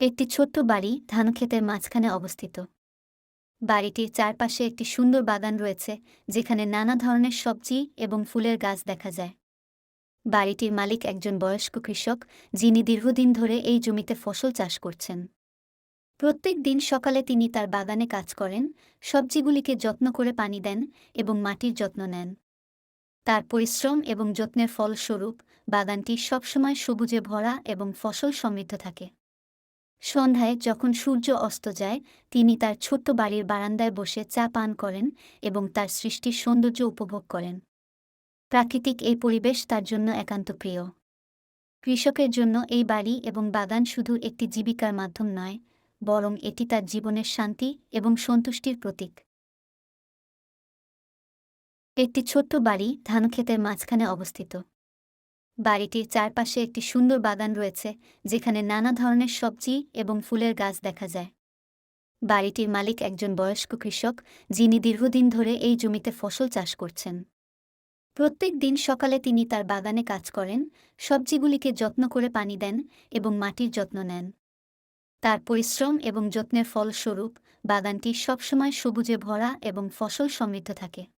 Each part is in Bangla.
একটি ছোট্ট বাড়ি ধানক্ষেতের মাঝখানে অবস্থিত। বাড়িটির চারপাশে একটি সুন্দর বাগান রয়েছে, যেখানে নানা ধরনের সবজি এবং ফুলের গাছ দেখা যায়। বাড়িটির মালিক একজন বয়স্ক কৃষক, যিনি দীর্ঘদিন ধরে এই জমিতে ফসল চাষ করছেন। প্রত্যেক দিন সকালে তিনি তার বাগানে কাজ করেন, সবজিগুলিকে যত্ন করে পানি দেন এবং মাটির যত্ন নেন। তার পরিশ্রম এবং যত্নের ফলস্বরূপ বাগানটি সবসময় সবুজে ভরা এবং ফসল সমৃদ্ধ থাকে। সন্ধ্যায় যখন সূর্য অস্ত যায়, তিনি তার ছোট্ট বাড়ির বারান্দায় বসে চা পান করেন এবং তার সৃষ্টির সৌন্দর্য উপভোগ করেন। প্রাকৃতিক এই পরিবেশ তার জন্য একান্ত প্রিয়। কৃষকের জন্য এই বাড়ি এবং বাগান শুধু একটি জীবিকার মাধ্যম নয়, বরং এটি তার জীবনের শান্তি এবং সন্তুষ্টির প্রতীক। একটি ছোট্ট বাড়ি ধানক্ষেতের মাঝখানে অবস্থিত। বাড়িটির চারপাশে একটি সুন্দর বাগান রয়েছে, যেখানে নানা ধরনের সবজি এবং ফুলের গাছ দেখা যায়। বাড়িটির মালিক একজন বয়স্ক কৃষক, যিনি দীর্ঘদিন ধরে এই জমিতে ফসল চাষ করছেন। প্রত্যেক দিন সকালে তিনি তার বাগানে কাজ করেন, সবজিগুলিকে যত্ন করে পানি দেন এবং মাটির যত্ন নেন। তার পরিশ্রম এবং যত্নের ফলস্বরূপ বাগানটি সবসময় সবুজে ভরা এবং ফসল সমৃদ্ধ থাকে।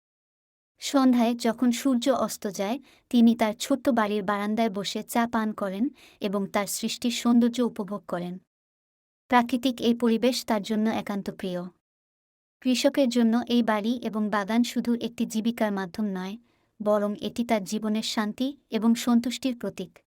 সন্ধ্যায় যখন সূর্য অস্ত যায়, তিনি তার ছোট্ট বাড়ির বারান্দায় বসে চা পান করেন এবং তার সৃষ্টির সৌন্দর্য উপভোগ করেন। প্রাকৃতিক এই পরিবেশ তার জন্য একান্ত প্রিয়। কৃষকের জন্য এই বাড়ি এবং বাগান শুধু একটি জীবিকার মাধ্যম নয়, বরং এটি তার জীবনের শান্তি এবং সন্তুষ্টির প্রতীক।